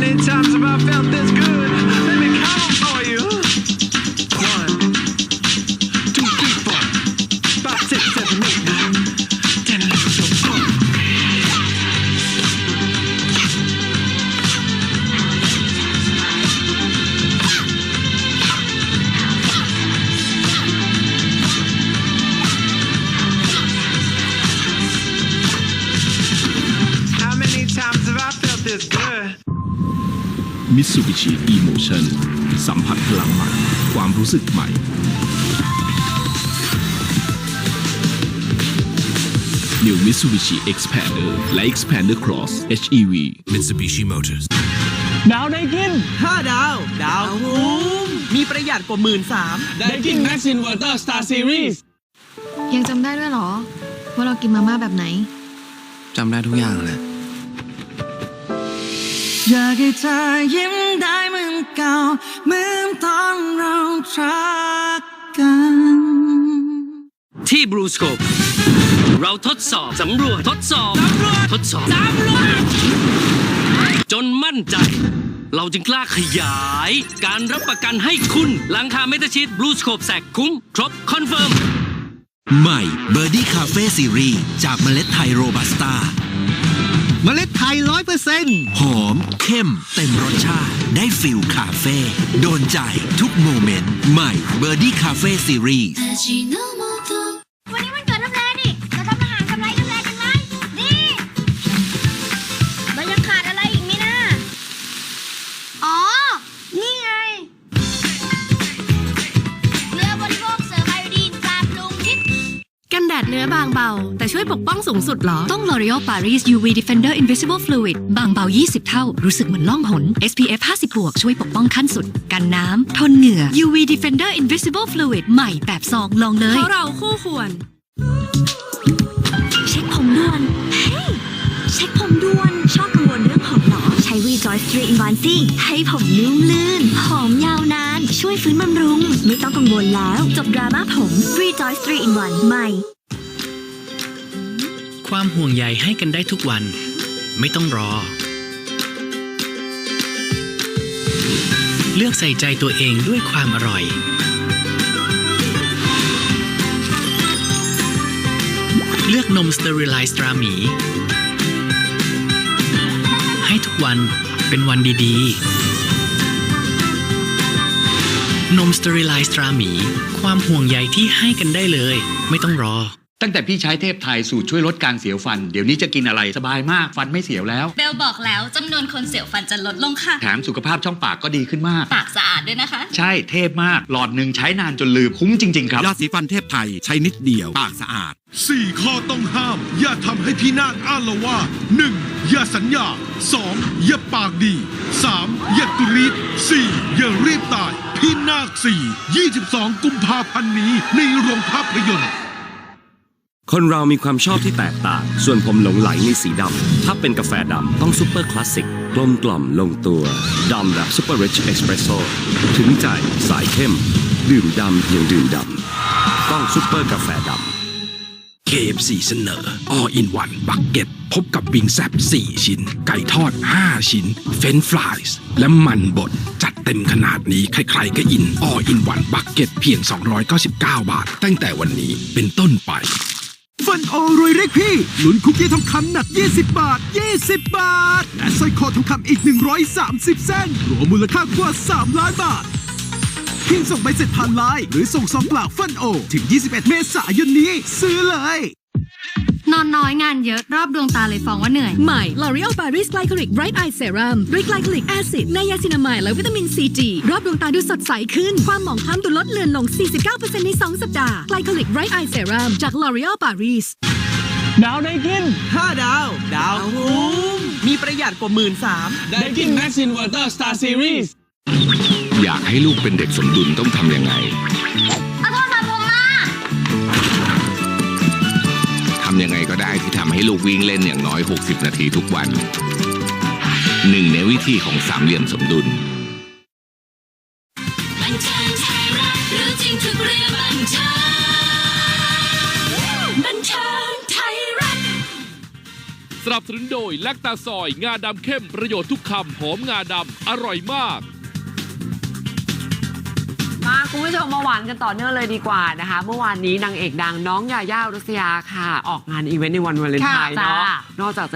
many times have I felt this good? Let me count for you. One, two, three, four, five, six, seven, eight, nine, ten, eleven, twelve. How many times have I felt this good? มิตซูบิชิ E-Motion สัมผัสพลังใหม่ ความรู้สึกใหม่ New Mitsubishi Xpander และ Xpander Cross HEV Mitsubishi Motors ดาวได้กิน 5 ดาว ดาวคุ้มมีประหยัดกว่าหมื่นสามได้กิน Max Inverter Star Series ยังจำได้ด้วยเหรอ ว่าเรากินมาม่าแบบไหนจำได้ทุกอย่างเลย อยากให้เธอยิ้มได้เหมือนเก่า เหมือนตอนเรารักกัน ที่ Blue Scope เราทดสอบ สำรวจ ทดสอบ สำรวจ ทดสอบ สำรวจ จนมั่นใจ เราจึงกล้าขยาย การรับประกันให้คุณหลังคาเมตาชีต Blue Scope แสกคุ้ม ครบ คอนเฟิร์ม ใหม่ Birdie Cafe Series จากเมล็ดไทยโรบัสต้า เมล็ดไทยร้อยเปอร์เซ็นต์หอม เข้ม เต็มรสชาติ ได้ฟิลคาเฟ่โดนใจทุกโมเมนต์ ใหม่เบอร์ดี้คาเฟ่ซีรีส์ เนื้อบางเบา แต่ช่วยปกป้องสูงสุดเหรอ ต้อง L'Oreal Paris UV Defender Invisible Fluid บางเบา 20 เท่า รู้สึกเหมือนล่องหน SPF 50บวกช่วยปกป้องขั้นสุด กันน้ำ ทนเหงื่อ UV Defender Invisible Fluid ใหม่แบบซองลองเลยเพราะเราคู่ควร เช็คผมด่วนเฮ้ยเช็คผมด่วนชอบกังวลเรื่องผมเหรอ ใช้ Rejoice 3 in 1สิให้ผมนุ่มลื่นหอมยาวนาน ช่วยฟื้นบำรุง ไม่ต้องกังวลแล้ว จบดราม่าผม Rejoice 3 in 1ใหม่ ความห่วงใยให้กันได้ทุกวัน ไม่ต้องรอ เลือกใส่ใจตัวเองด้วยความอร่อย เลือกนมสเตอริไลซ์ตราหมี ให้ทุกวันเป็นวันดีๆ นมสเตอริไลซ์ตราหมี ความห่วงใยที่ให้กันได้เลย ไม่ต้องรอ ตั้งแต่พี่ใช้เทพไทยสูตรช่วยลดการเสียวฟัน เดี๋ยวนี้จะกินอะไรสบายมากฟันไม่เสียวแล้ว เบลบอกแล้วจำนวนคนเสียวฟันจะลดลงค่ะ แถมสุขภาพช่องปากก็ดีขึ้นมาก ปากสะอาดด้วยนะคะ ใช่เทพมาก หลอดหนึ่งใช้นานจนลืมคุ้มจริง ๆ ครับ ยาสีฟันเทพไทยใช้นิดเดียวปากสะอาดสี่ข้อต้องห้าม อย่าทำให้พี่นาคอ้านละว่าหนึ่งอย่าสัญญาสองอย่าปากดีสามอย่ากรีดสี่อย่ารีบตาย พี่นาคสี่ยี่สิบสองกุมภาพันธ์นี้ในโรงภาพยนตร์ คนเรามีความชอบที่แตกต่าง ส่วนผมหลงไหลในสีดำ ถ้าเป็นกาแฟดำต้องซูเปอร์คลาสสิก กลมกล่อมลงตัว ดำแบบซูเปอร์ริชเอสเปรสโซ่ถึงใจสายเข้ม ดื่มดำเพียงดื่มดำ ต้องซูเปอร์กาแฟดำ KFC เสนอ All in One บักเก็ตพบกับวิงแซบ4 ชิ้น ไก่ทอด 5 ชิ้น เฟรนฟรายส์และมันบด จัดเต็มขนาดนี้ ใครๆก็อิน All in One บักเก็ตเพียง 299 บาท ตั้งแต่วันนี้เป็นต้นไป ฟันโอรวยเรียกพี่ลุ้นคุกกี้ทองคำหนัก 20 บาท 20 บาท และสร้อยคอทองคำอีก 130 เส้น รวมมูลค่ากว่า 3 ล้านบาทเพียงส่งใบเสร็จผ่านไลน์หรือส่งซองเปล่าฟันโอ ถึง 21 เมษายนนี้ ซื้อเลย นอนน้อยงานเยอะรอบดวงตาเลยฟ้องว่าเหนื่อย ใหม่ L'Oreal Paris Glycolic Bright Eye Serum ด้วย Glycolic Acid ไนยาซินามายและวิตามิน CG รอบดวงตาดูสดใสขึ้น ความหมองคล้ำดูลดเลือนลง 49%ใน 2 สัปดาห์ Glycolic Bright Eye Serum จาก L'Oreal Paris ดาวได้กิน 5 ดาว ดาวคุ้มมีประหยัดกว่าหมื่นสามได้กิน Max Inverter Star Series อยากให้ลูกเป็นเด็กสมดุลต้องทำยังไงำยังไงก็ได้ที่ทำให้ลูกวิ่งเล่นอย่างน้อย 60 นาทีทุกวัน หนึ่งในวิธีของสามเหลี่ยมสมดุลบันเทิงไทยรัฐรู้จริงทุกเรื่องบันเทิงบันเทิงไทยรัฐสนับนับสนุนโดยแลคตาซอย งาดำเข้มประโยชน์ทุกคำหอมงาดำอร่อยมาก คุณผู้ชมมาหวานกันต่อเนื่องเลยดีกว่านะคะ เมื่อวานนี้นางเอกดังน้องยาย่าอุรัสยาค่ะ ออกงานอีเวนต์ในวันวาเลนไทน์ค่ะเนาะจ้านอกจากจะ